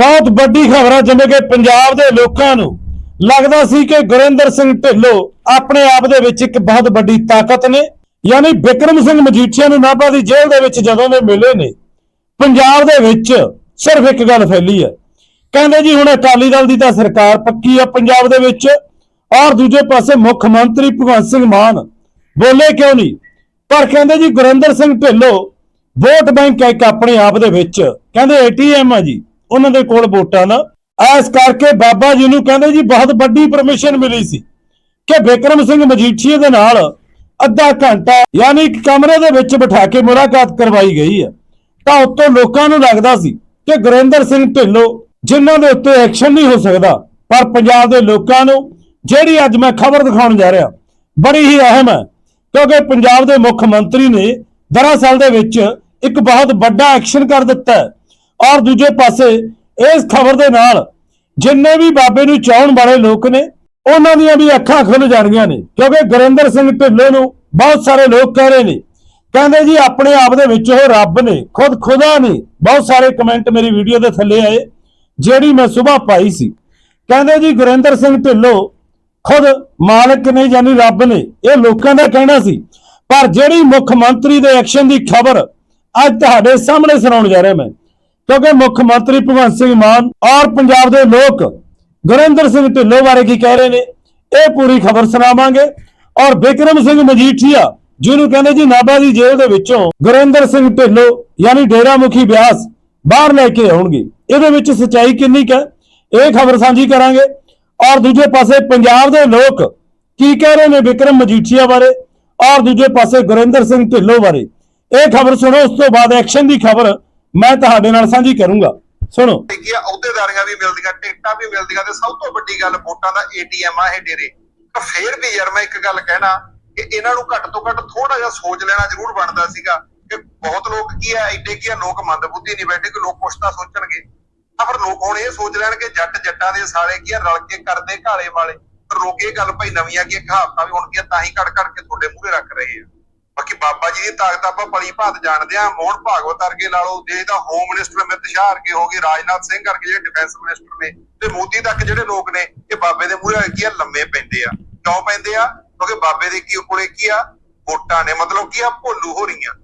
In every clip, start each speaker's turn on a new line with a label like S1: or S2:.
S1: ਬਹੁਤ ਵੱਡੀ ਖਬਰ ਹੈ ਜਿਵੇਂ ਕਿ ਪੰਜਾਬ ਦੇ ਲੋਕਾਂ ਨੂੰ ਲੱਗਦਾ ਸੀ ਕਿ ਗੁਰਿੰਦਰ ਸਿੰਘ ਢਿੱਲੋਂ ਆਪਣੇ ਆਪ ਦੇ ਵਿੱਚ ਇੱਕ ਬਹੁਤ ਵੱਡੀ ਤਾਕਤ ਨੇ। ਯਾਨੀ ਵਿਕਰਮ ਸਿੰਘ ਮਜੀਠੀਆ ਨੂੰ ਨਾਭਾ ਦੀ ਜੇਲ੍ਹ ਦੇ ਵਿੱਚ ਜਦੋਂ ਦੇ ਮਿਲੇ ਨੇ, ਪੰਜਾਬ ਦੇ ਵਿੱਚ ਸਿਰਫ ਇੱਕ ਗੱਲ ਫੈਲੀ ਹੈ। ਕਹਿੰਦੇ ਜੀ, ਹੁਣ ਅਕਾਲੀ ਦਲ ਦੀ ਤਾਂ ਸਰਕਾਰ ਪੱਕੀ ਆ ਪੰਜਾਬ ਦੇ ਵਿੱਚ। ਔਰ ਦੂਜੇ ਪਾਸੇ ਮੁੱਖ ਮੰਤਰੀ ਭਗਵੰਤ ਸਿੰਘ ਮਾਨ ਬੋਲੇ ਕਿਉਂ ਨਹੀਂ? ਪਰ ਕਹਿੰਦੇ ਜੀ, ਗੁਰਿੰਦਰ ਸਿੰਘ ਢਿੱਲੋਂ ਵੋਟ ਬੈਂਕ ਹੈ ਇੱਕ ਆਪਣੇ ਆਪ ਦੇ ਵਿੱਚ। ਕਹਿੰਦੇ ਏਟੀਐਮ ਆ ਜੀ। ਉਹਨਾਂ ਦੇ ਕੋਲ ਵੋਟਾਂ ਦਾ ਐਸ ਕਰਕੇ ਬਾਬਾ ਜੀ ਨੂੰ ਕਹਿੰਦੇ ਜੀ, ਬਹੁਤ ਵੱਡੀ ਪਰਮਿਸ਼ਨ ਮਿਲੀ ਸੀ ਕਿ ਵਿਕਰਮ ਸਿੰਘ ਮਜੀਠੀਏ ਦੇ ਨਾਲ ਅੱਧਾ ਘੰਟਾ ਯਾਨੀ ਇੱਕ ਕਮਰੇ ਦੇ ਵਿੱਚ ਬਿਠਾ ਕੇ ਮੁਲਾਕਾਤ ਕਰਵਾਈ ਗਈ ਹੈ। ਤਾਂ ਉੱਤੋਂ ਲੋਕਾਂ ਨੂੰ ਲੱਗਦਾ ਸੀ ਕਿ ਗੁਰਿੰਦਰ ਸਿੰਘ ਢਿੱਲੋਂ ਜਿਨ੍ਹਾਂ ਦੇ ਉੱਤੇ ਐਕਸ਼ਨ ਨਹੀਂ ਹੋ ਸਕਦਾ, ਪਰ ਪੰਜਾਬ ਦੇ ਲੋਕਾਂ ਨੂੰ ਜਿਹੜੀ ਅੱਜ ਮੈਂ ਖਬਰ ਦਿਖਾਉਣ ਜਾ ਰਿਹਾ, ਬੜੀ ਹੀ ਅਹਿਮ ਹੈ, ਕਿਉਂਕਿ ਪੰਜਾਬ ਦੇ ਮੁੱਖ ਮੰਤਰੀ ਨੇ ਦਰਅਸਲ ਦੇ ਵਿੱਚ ਇੱਕ ਬਹੁਤ ਵੱਡਾ ਐਕਸ਼ਨ ਕਰ ਦਿੱਤਾ ਹੈ। ਔਰ ਦੂਜੇ ਪਾਸੇ ਇਸ ਖਬਰ ਦੇ ਨਾਲ ਜਿੰਨੇ ਵੀ ਬਾਬੇ ਨੂੰ ਚਾਹਣ ਵਾਲੇ ਲੋਕ ਨੇ, ਉਹਨਾਂ ਦੀਆਂ ਵੀ ਅੱਖਾਂ ਖੁੱਲ ਜਾਣਗੀਆਂ ਨੇ, ਕਿਉਂਕਿ ਗੁਰਿੰਦਰ ਸਿੰਘ ਢਿੱਲੋਂ ਨੂੰ ਬਹੁਤ ਸਾਰੇ ਲੋਕ ਕਹਿ ਰਹੇ ਨੇ। ਕਹਿੰਦੇ ਜੀ, ਆਪਣੇ ਆਪ ਦੇ ਵਿੱਚ ਉਹ ਰੱਬ ਨੇ, ਖੁਦ ਖੁਦਾ ਨੇ। ਬਹੁਤ ਸਾਰੇ ਕਮੈਂਟ ਮੇਰੀ ਵੀਡੀਓ ਦੇ ਥੱਲੇ ਆਏ, ਜਿਹੜੀ ਮੈਂ ਸਵੇਰ ਪਾਈ ਸੀ। ਕਹਿੰਦੇ ਜੀ, ਗੁਰਿੰਦਰ ਸਿੰਘ ਢਿੱਲੋਂ ਖੁਦ ਮਾਲਕ ਨੇ ਯਾਨੀ ਰੱਬ ਨੇ, ਇਹ ਲੋਕਾਂ ਦਾ ਕਹਿਣਾ ਸੀ। ਪਰ ਜਿਹੜੀ ਮੁੱਖ ਮੰਤਰੀ ਦੇ ਐਕਸ਼ਨ ਦੀ ਖਬਰ ਅੱਜ ਤੁਹਾਡੇ ਸਾਹਮਣੇ ਸੁਣਾਉਣ ਜਾ ਰਿਹਾ ਮੈਂ। ਕਿਉਂਕਿ ਮੁੱਖ ਮੰਤਰੀ ਭਗਵੰਤ ਸਿੰਘ ਮਾਨ ਔਰ ਪੰਜਾਬ ਦੇ ਲੋਕ ਗੁਰਿੰਦਰ ਸਿੰਘ ਢਿੱਲੋਂ ਬਾਰੇ ਕੀ ਕਹਿ ਰਹੇ ਨੇ, ਇਹ ਪੂਰੀ ਖਬਰ ਸੁਣਾਵਾਂਗੇ। ਔਰ ਬਿਕਰਮ ਸਿੰਘ ਮਜੀਠੀਆ, ਜਿਹਨੂੰ ਕਹਿੰਦੇ ਜੀ ਨਾਭਾ ਦੀ ਜੇਲ੍ਹ ਦੇ ਵਿੱਚੋਂ ਗੁਰਿੰਦਰ ਸਿੰਘ ਢਿੱਲੋਂ, ਯਾਨੀ ਡੇਰਾ ਮੁਖੀ ਬਿਆਸ, ਬਾਹਰ ਲੈ ਕੇ ਆਉਣਗੇ। ਇਹਦੇ ਵਿੱਚ ਸਚਾਈ ਕਿੰਨੀ ਕੁ ਹੈ, ਇਹ ਖਬਰ ਸਾਂਝੀ ਕਰਾਂਗੇ। ਔਰ ਦੂਜੇ ਪਾਸੇ ਪੰਜਾਬ ਦੇ ਲੋਕ ਕੀ ਕਹਿ ਰਹੇ ਨੇ ਵਿਕਰਮ ਮਜੀਠੀਆ ਬਾਰੇ, ਔਰ ਦੂਜੇ ਪਾਸੇ ਗੁਰਿੰਦਰ ਸਿੰਘ ਢਿੱਲੋਂ ਬਾਰੇ। ਇਹ ਖਬਰ ਸੁਣੋ, ਉਸ ਤੋਂ ਬਾਅਦ ਐਕਸ਼ਨ ਦੀ ਖਬਰ ਮੈਂ ਤੁਹਾਡੇ ਨਾਲ ਸਾਂਝੀ ਕਰੂੰਗਾ। ਸੁਣੋ।
S2: ਕਿ ਅਹੁਦੇਦਾਰੀਆਂ ਵੀ ਮਿਲਦੀਆਂ, ਟਿਕਟਾਂ ਵੀ ਮਿਲਦੀਆਂ ਤੇ ਸਭ ਤੋਂ ਵੱਡੀ ਗੱਲ ਵੋਟਾਂ ਦਾ ਏਟੀਐਮ ਆ ਇਹ ਡੇਰੇ। ਪਰ ਫੇਰ ਵੀ ਯਾਰ ਮੈਂ ਇੱਕ ਗੱਲ ਕਹਿਣਾ ਕਿ ਇਹਨਾਂ ਨੂੰ ਘੱਟ ਤੋਂ ਘੱਟ ਥੋੜਾ ਜਿਹਾ ਸੋਚ ਲੈਣਾ ਜ਼ਰੂਰ ਬਣਦਾ ਸੀਗਾ ਕਿ ਬਹੁਤ ਲੋਕ ਕੀ ਆ, ਐਡੇ ਕੀ ਆ, ਲੋਕ ਮੰਦਬੁੱਧੀ ਨਹੀਂ ਬੈਠੇ ਕਿ ਲੋਕ ਕੁਛ ਤਾਂ ਸੋਚਣਗੇ। ਪਰ ਲੋਕ ਹੁਣ ਇਹ ਸੋਚ ਲੈਣ ਕਿ ਜੱਟ ਜੱਟਾਂ ਦੇ ਸਾਲੇ ਕੀ ਆ, ਰਲ ਕੇ ਕਰਦੇ ਘਾਲੇ ਵਾਲੇ ਪਰ ਲੋਕ ਇਹ ਗੱਲ ਭਾਈ ਨਵੀਆਂ ਕੀ ਕਹਾਵਤਾਂ ਵੀ ਹੁਣ ਕੀ ਤਾਂ ਹੀ ਕੜ ਕੜ ਕੇ ਤੁਹਾਡੇ ਮੂਹਰੇ ਰੱਖ ਰਹੇ ਆ। ਬਾਕੀ ਬਾਬਾ ਜੀ ਦੀ ਤਾਕਤ ਆਪਾਂ ਭਲੀ ਭਾਤ ਜਾਣਦੇ ਆ ਮੋਹਨ ਭਾਗਵਤ ਵਰਗੇ ਲਾ ਦੇਸ਼ ਦਾ ਹੋਮ ਮਿਨਿਸਟਰ ਅਮਿਤ ਸ਼ਾਹ ਵਰਗੇ ਹੋ ਗਏ, ਰਾਜਨਾਥ ਸਿੰਘ ਵਰਗੇ ਜਿਹੜੇ ਡਿਫੈਂਸ ਮਿਨਿਸਟਰ ਨੇ ਤੇ ਮੋਦੀ ਤੱਕ ਜਿਹੜੇ ਲੋਕ ਨੇ, ਇਹ ਬਾਬੇ ਦੇ ਮੂਹਰੇ ਕੀ ਆ? ਲੰਮੇ ਪੈਂਦੇ ਆ। ਕਿਉਂ ਪੈਂਦੇ ਆ? ਕਿਉਂਕਿ ਬਾਬੇ ਦੇ ਕੀ ਕੋਲੇ ਕੀ ਆ? ਵੋਟਾਂ ਨੇ। ਮਤਲਬ ਕੀ ਆ? ਭੋਲੂ ਹੋ ਰਹੀਆਂ।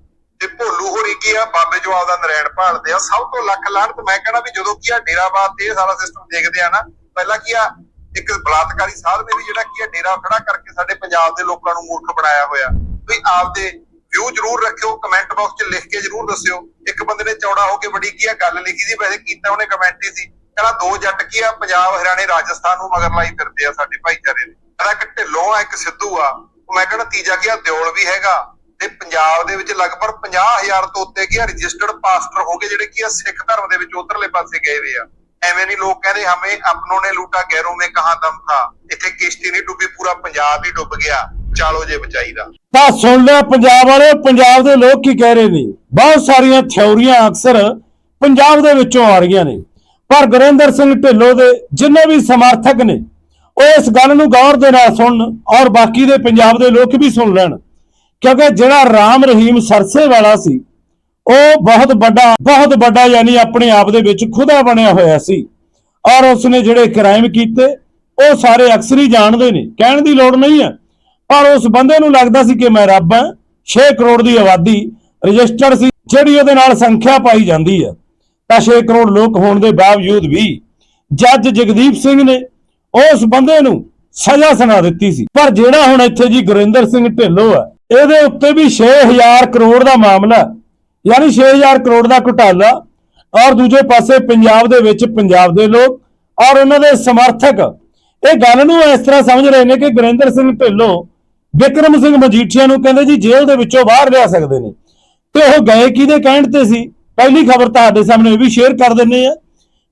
S2: ਤੇ ਭੋਲੂ ਹੋਰੀ ਕੀ ਆ? ਬਾਬੇ ਜੋ ਆਪਦਾ ਨਰੈਣ ਭਾਲਦੇ ਆ। ਸਭ ਤੋਂ ਲੱਖ ਲਾਹਨਤ ਮੈਂ ਕਹਿੰਦਾ ਵੀ ਜਦੋਂ ਕੀ ਆ ਡੇਰਾਬਾਦ ਤੇ ਇਹ ਸਾਰਾ ਸਿਸਟਮ ਦੇਖਦੇ ਆ ਨਾ, ਪਹਿਲਾਂ ਕੀ ਆ, ਇੱਕ ਬਲਾਤਕਾਰੀ ਸਾਧ ਨੇ ਵੀ ਜਿਹੜਾ ਕੀ ਆ, ਡੇਰਾ ਖੜਾ ਕਰਕੇ ਸਾਡੇ ਪੰਜਾਬ ਦੇ ਲੋਕਾਂ ਨੂੰ ਮੂਰਖ ਬਣਾਇਆ ਹੋਇਆ। ਵੀ ਆਪਦੇ ਵਿਊ ਜਰੂਰ ਰੱਖਿਓ ਕਮੈਂਟ ਬਾਕਸ 'ਚ ਲਿਖ ਕੇ ਜਰੂਰ ਦੱਸਿਓ। ਇੱਕ ਬੰਦੇ ਨੇ ਚੌੜਾ ਹੋ ਕੇ ਬੜੀ ਕੀ ਆ ਗੱਲ ਲਿਖੀ ਸੀ, ਵੈਸੇ ਕੀਤਾ ਉਹਨੇ ਕਮੈਂਟ ਹੀ ਸੀ। ਕਹਿੰਦਾ ਦੋ ਜੱਟ ਕੀ ਆ, ਪੰਜਾਬ, ਹਰਿਆਣੇ, ਰਾਜਸਥਾਨ ਨੂੰ ਮਗਰ ਲਾਈ ਫਿਰਦੇ ਆ ਸਾਡੇ ਭਾਈਚਾਰੇ ਦੇ। ਕਹਿੰਦਾ ਇੱਕ ਢਿੱਲੋਂ ਆ, ਇੱਕ ਸਿੱਧੂ ਆ। ਮੈਂ ਕਹਿੰਦਾ ਤੀਜਾ ਕੀ ਆ, ਦਿਓਲ ਵੀ ਹੈਗਾ। ਤੇ ਪੰਜਾਬ ਦੇ ਵਿੱਚ ਲਗਭਗ 50000 ਤੋਂ ਉੱਤੇ ਕੀ ਆ ਰਜਿਸਟਰਡ ਪਾਸਟਰ ਹੋ ਗਏ ਜਿਹੜੇ ਕੀ ਆ, ਸਿੱਖ ਧਰਮ ਦੇ ਵਿੱਚ ਉਧਰਲੇ ਪਾਸੇ ਗਏ ਵੇ ਆ। ਐਵੇਂ ਨਹੀਂ ਲੋਕ ਕਹਿੰਦੇ ਹਮੇ ਆਪਨੋਂ ਨੇ ਲੂਟਾ ਗੈਰੋਂ ਮੇ ਕਹਾ ਦਮ ਥਾ। ਇੱਥੇ ਕਿਸ਼ਤੀ ਨਹੀਂ ਡੁੱਬੀ, ਪੂਰਾ ਪੰਜਾਬ ਹੀ ਡੁੱਬ ਗਿਆ। ਚਾਲੋ ਜੇ ਬਚਾਈ ਦਾ
S1: ਤਾਂ ਸੁਣ ਲਿਆ ਪੰਜਾਬ ਵਾਲੇ, ਪੰਜਾਬ ਦੇ ਲੋਕ ਕੀ ਕਹਿ ਰਹੇ ਨੇ? ਬਹੁਤ ਸਾਰੀਆਂ ਥਿਉਰੀਆਂ ਅਕਸਰ ਪੰਜਾਬ ਦੇ ਵਿੱਚੋਂ ਆ ਰਹੀਆਂ ਨੇ। ਪਰ ਗੁਰਿੰਦਰ ਸਿੰਘ ਢਿੱਲੋਂ ਦੇ ਜਿੰਨੇ ਵੀ ਸਮਰਥਕ ਨੇ, ਉਹ ਇਸ ਗੱਲ ਨੂੰ ਗੌਰ ਦੇ ਨਾਲ ਸੁਣਨ ਔਰ ਬਾਕੀ ਦੇ ਪੰਜਾਬ ਦੇ ਲੋਕ ਵੀ ਸੁਣ ਲੈਣ। ਕਿਉਂਕਿ ਜਿਹੜਾ ਰਾਮ ਰਹੀਮ ਸਰਸੇ ਵਾਲਾ ਸੀ, ਉਹ ਬਹੁਤ ਵੱਡਾ ਬਹੁਤ ਵੱਡਾ ਯਾਨੀ ਆਪਣੇ ਆਪ ਦੇ ਵਿੱਚ ਖੁਦਾ ਬਣਿਆ ਹੋਇਆ ਸੀ। ਔਰ ਉਸਨੇ ਜਿਹੜੇ ਕ੍ਰਾਈਮ ਕੀਤੇ, ਉਹ ਸਾਰੇ ਅਕਸਰ ਹੀ ਜਾਣਦੇ ਨੇ। ਕਹਿਣ ਦੀ ਲੋੜ ਨਹੀਂ ਹੈ। ਪਰ ਉਸ ਬੰਦੇ ਨੂੰ ਲੱਗਦਾ ਸੀ ਕਿ ਮੈਂ ਰੱਬ ਹਾਂ। 6 ਕਰੋੜ ਦੀ ਆਬਾਦੀ ਰਜਿਸਟਰਡ ਸੀ, ਜਿਹੜੀ ਉਹਦੇ ਨਾਲ ਸੰਖਿਆ ਪਾਈ ਜਾਂਦੀ ਹੈ। ਤਾਂ 6 ਕਰੋੜ ਲੋਕ ਹੋਣ ਦੇ ਬਾਵਜੂਦ ਵੀ ਜੱਜ ਜਗਦੀਪ ਸਿੰਘ ਨੇ ਉਸ ਬੰਦੇ ਨੂੰ ਸਜ਼ਾ ਸੁਣਾ ਦਿੱਤੀ ਸੀ। ਪਰ ਜਿਹੜਾ ਹੁਣ ਇੱਥੇ ਜੀ ਗੁਰਿੰਦਰ ਸਿੰਘ ਢਿੱਲੋਂ ਹੈ ਇਹਦੇ ਉੱਤੇ ਵੀ 6000 ਕਰੋੜ ਦਾ ਮਾਮਲਾ ਹੈ। ਯਾਨੀ 6000 ਕਰੋੜ ਦਾ ਘੁਟਾਲਾ, ਔਰ ਦੂਜੇ ਪਾਸੇ ਪੰਜਾਬ ਦੇ ਵਿੱਚ ਪੰਜਾਬ ਦੇ ਲੋਕ, ਔਰ ਉਹਨਾਂ ਦੇ ਸਮਰਥਕ। ਇਹ ਗੱਲ ਨੂੰ ਇਸ ਤਰ੍ਹਾਂ ਸਮਝ ਰਹੇ ਨੇ ਕਿ ਗੁਰਿੰਦਰ ਸਿੰਘ ਢਿੱਲੋਂ ਵਿਕਰਮ ਸਿੰਘ ਮਜੀਠੀਆ ਨੂੰ ਕਹਿੰਦੇ ਜੀ ਜੇਲ੍ਹ ਦੇ ਵਿੱਚੋਂ ਬਾਹਰ ਲਿਆ ਸਕਦੇ ਨੇ। ਤੇ ਉਹ ਗਏ ਕਿਹਦੇ ਕਹਿਣ ਤੇ ਸੀ? ਪਹਿਲੀ ਖਬਰ ਤੁਹਾਡੇ ਸਾਹਮਣੇ ਇਹ ਵੀ ਸ਼ੇਅਰ ਕਰ ਦਿੰਨੇ ਆ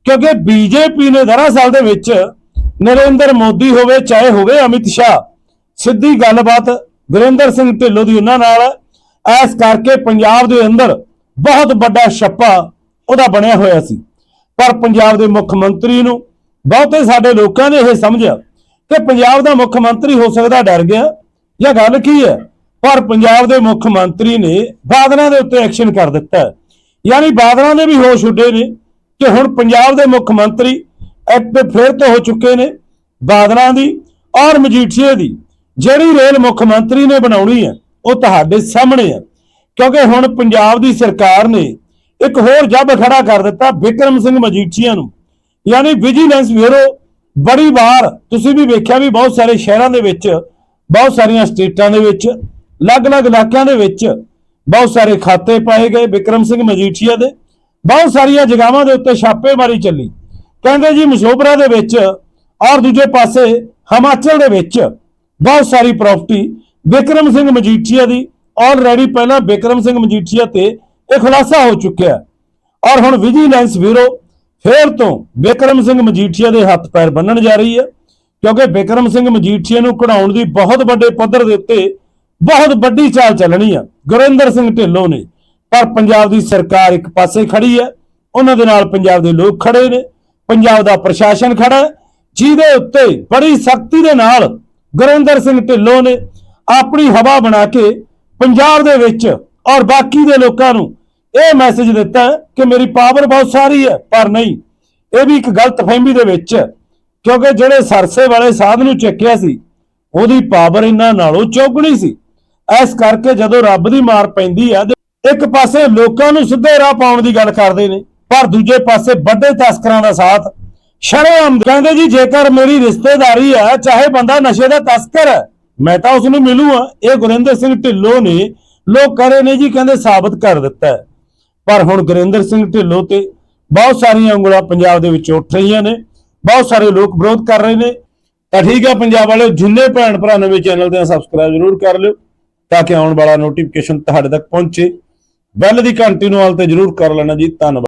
S1: ਕਿਉਂਕਿ ਬੀਜੇਪੀ ਨੇ ਦਰਅਸਲ ਦੇ ਵਿੱਚ ਨਰਿੰਦਰ ਮੋਦੀ ਹੋਵੇ, ਚਾਹੇ ਹੋਵੇ ਅਮਿਤ ਸ਼ਾਹ, ਸਿੱਧੀ ਗੱਲਬਾਤ ਗੁਰਿੰਦਰ ਸਿੰਘ ਢਿੱਲੋਂ ਦੀ ਉਹਨਾਂ ਨਾਲ। ਹੈ। ਇਸ ਕਰਕੇ ਪੰਜਾਬ ਦੇ ਅੰਦਰ ਬਹੁਤ ਵੱਡਾ ਛੱਪਾ ਉਹਦਾ ਬਣਿਆ ਹੋਇਆ ਸੀ। ਪਰ ਪੰਜਾਬ ਦੇ ਮੁੱਖ ਮੰਤਰੀ ਨੂੰ ਬਹੁਤੇ ਸਾਡੇ ਲੋਕਾਂ ਨੇ ਇਹ ਸਮਝਿਆ ਕਿ ਪੰਜਾਬ ਦਾ ਮੁੱਖ ਮੰਤਰੀ ਹੋ ਸਕਦਾ ਡਰ ਗਿਆ। ਜਾਂ ਗੱਲ ਕੀ ਹੈ? ਪਰ ਪੰਜਾਬ ਦੇ ਮੁੱਖ ਮੰਤਰੀ ਨੇ ਬਾਦਲਾਂ ਦੇ ਉੱਤੇ ਐਕਸ਼ਨ ਕਰ ਦਿੱਤਾ ਯਾਨੀ ਬਾਦਲਾਂ ਦੇ ਵੀ ਹੋਸ਼ ਉੱਡੇ ਨੇ ਕਿ ਹੁਣ ਪੰਜਾਬ ਦੇ ਮੁੱਖ ਮੰਤਰੀ ਐਕਟਿਵ ਫਿਰ ਤੋਂ ਹੋ ਚੁੱਕੇ ਨੇ ਬਾਦਲਾਂ ਦੀ ਔਰ ਮਜੀਠੀਏ ਦੀ। ਜਿਹੜੀ ਰੇਲ ਮੁੱਖ ਮੰਤਰੀ ਨੇ ਬਣਾਉਣੀ ਹੈ, ਉਹ ਤੁਹਾਡੇ ਸਾਹਮਣੇ ਹੈ। ਕਿਉਂਕਿ ਹੁਣ ਪੰਜਾਬ ਦੀ ਸਰਕਾਰ ਨੇ ਇੱਕ ਹੋਰ ਜੱਬ ਖੜਾ ਕਰ ਦਿੱਤਾ ਵਿਕਰਮ ਸਿੰਘ ਮਜੀਠੀਆ ਨੂੰ। ਯਾਨੀ ਵਿਜੀਲੈਂਸ ਬਿਊਰੋ, ਬੜੀ ਵਾਰ ਤੁਸੀਂ ਵੀ ਵੇਖਿਆ ਵੀ ਬਹੁਤ ਸਾਰੇ ਸ਼ਹਿਰਾਂ ਦੇ ਵਿੱਚ ਬਹੁਤ ਸਾਰੀਆਂ ਸਟੇਟਾਂ ਦੇ ਵਿੱਚ, ਅਲੱਗ-ਅਲੱਗ ਇਲਾਕਿਆਂ ਦੇ ਵਿੱਚ ਬਹੁਤ ਸਾਰੇ ਖਾਤੇ ਪਾਏ ਗਏ, ਵਿਕਰਮ ਸਿੰਘ ਮਜੀਠੀਆ ਦੇ। ਬਹੁਤ ਸਾਰੀਆਂ ਜਗ੍ਹਾਵਾਂ ਦੇ ਉੱਤੇ ਛਾਪੇਮਾਰੀ ਚੱਲੀ। ਕਹਿੰਦੇ ਜੀ ਮਸ਼ੋਬਰਾ ਦੇ ਵਿੱਚ ਔਰ ਦੂਜੇ ਪਾਸੇ ਹਿਮਾਚਲ ਦੇ ਵਿੱਚ ਬਹੁਤ ਸਾਰੀ ਪ੍ਰਾਪਰਟੀ ਵਿਕਰਮ ਸਿੰਘ ਮਜੀਠੀਆ ਦੀ। ਆਲਰੇਡੀ ਪਹਿਲਾਂ ਵਿਕਰਮ ਸਿੰਘ ਮਜੀਠੀਆ ਤੇ ਇਹ ਖੁਲਾਸਾ ਹੋ ਚੁੱਕਿਆ ਔਰ ਹੁਣ ਵਿਜੀਲੈਂਸ ਬਿਊਰੋ ਫੇਰ ਤੋਂ ਵਿਕਰਮ ਸਿੰਘ ਮਜੀਠੀਆ ਦੇ ਹੱਥ ਪੈਰ ਬੰਨਣ ਜਾ ਰਹੀ ਹੈ। ਕਿਉਂਕਿ ਬਿਕਰਮ ਸਿੰਘ ਮਜੀਠੀਆ ਨੂੰ ਕਢਾਉਣ ਦੀ ਬਹੁਤ ਵੱਡੇ ਪੱਧਰ ਦੇ ਉੱਤੇ ਬਹੁਤ ਵੱਡੀ ਚਾਲ ਚੱਲਣੀ ਆ। ਗੁਰਿੰਦਰ ਸਿੰਘ ਢਿੱਲੋਂ ਨੇ। ਪਰ ਪੰਜਾਬ ਦੀ ਸਰਕਾਰ ਇੱਕ ਪਾਸੇ ਖੜੀ ਹੈ। ਉਹਨਾਂ ਦੇ ਨਾਲ ਪੰਜਾਬ ਦੇ ਲੋਕ ਖੜੇ ਨੇ। ਪੰਜਾਬ ਦਾ ਪ੍ਰਸ਼ਾਸਨ ਖੜਾ ਹੈ। ਜਿਹਦੇ ਉੱਤੇ ਬੜੀ ਸਖਤੀ ਦੇ ਨਾਲ ਗੁਰਿੰਦਰ ਸਿੰਘ ਢਿੱਲੋਂ ਨੇ ਆਪਣੀ ਹਵਾ ਬਣਾ ਕੇ ਪੰਜਾਬ ਦੇ ਵਿੱਚ ਔਰ ਬਾਕੀ ਦੇ ਲੋਕਾਂ ਨੂੰ ਇਹ ਮੈਸੇਜ ਦਿੱਤਾ ਕਿ ਮੇਰੀ ਪਾਵਰ ਬਹੁਤ ਸਾਰੀ ਹੈ, ਪਰ ਨਹੀਂ। ਇਹ ਵੀ ਇੱਕ ਗਲਤ ਫਹਿਮੀ ਦੇ ਵਿੱਚ ਕਿਉਂਕਿ ਜਿਹੜੇ ਸਰਸੇ ਵਾਲੇ ਸਾਧ ਨੂੰ ਚੱਕਿਆ ਸੀ, ਉਹਦੀ ਪਾਵਰ ਇਹਨਾਂ ਨਾਲੋਂ ਚੌਗਣੀ ਸੀ। ਇਸ ਕਰਕੇ ਜਦੋਂ ਰੱਬ ਦੀ ਮਾਰ ਪੈਂਦੀ ਆ ਇੱਕ ਪਾਸੇ ਲੋਕਾਂ ਨੂੰ ਸਿੱਧੇ ਰਾਹ ਪਾਉਣ ਦੀ ਗੱਲ ਕਰਦੇ ਨੇ, ਪਰ ਦੂਜੇ ਪਾਸੇ ਵੱਡੇ ਤਸਕਰਾਂ ਦਾ ਸਾਥ। ਸ਼ਰੇਆਮ ਕਹਿੰਦੇ ਜੀ, ਜੇਕਰ ਮੇਰੀ ਰਿਸ਼ਤੇਦਾਰੀ ਹੈ ਚਾਹੇ ਬੰਦਾ ਨਸ਼ੇ ਦਾ ਤਸਕਰ ਹੈ ਮੈਂ ਤਾਂ ਉਸ ਨੂੰ ਮਿਲੂਆ ਇਹ ਗੁਰਿੰਦਰ ਸਿੰਘ ਢਿੱਲੋਂ ਨੇ, ਲੋਕ ਕਰੇ ਨੇ ਜੀ, ਕਹਿੰਦੇ ਸਾਬਤ ਕਰ ਦਿੱਤਾ ਹੈ। ਪਰ ਹੁਣ ਗੁਰਿੰਦਰ ਸਿੰਘ ਢਿੱਲੋਂ ਤੇ ਬਹੁਤ ਸਾਰੀਆਂ ਉਂਗਲਾਂ ਪੰਜਾਬ ਦੇ ਵਿੱਚ ਉੱਠ ਰਹੀਆਂ ਨੇ। ਬਹੁਤ ਸਾਰੇ ਲੋਕ ਵਿਰੋਧ ਕਰ ਰਹੇ ਨੇ। ਤਾਂ ਠੀਕ ਹੈ ਪੰਜਾਬ ਵਾਲਿਓ, ਜਿੰਨੇ ਭੈਣ ਭਰਾ ਨਵੇਂ ਚੈਨਲ ਤੇ ਸਬਸਕ੍ਰਾਈਬ ਜ਼ਰੂਰ ਕਰ ਲਿਓ ਤਾਂ ਕਿ ਆਉਣ ਵਾਲਾ ਨੋਟੀਫਿਕੇਸ਼ਨ ਤੁਹਾਡੇ ਤੱਕ ਪਹੁੰਚੇ। ਬੈਲ ਦੀ ਘੰਟੀ ਨੂੰ ਆਲ ਤੇ ਜ਼ਰੂਰ ਕਰ ਲੈਣਾ ਜੀ। ਧੰਨਵਾਦ।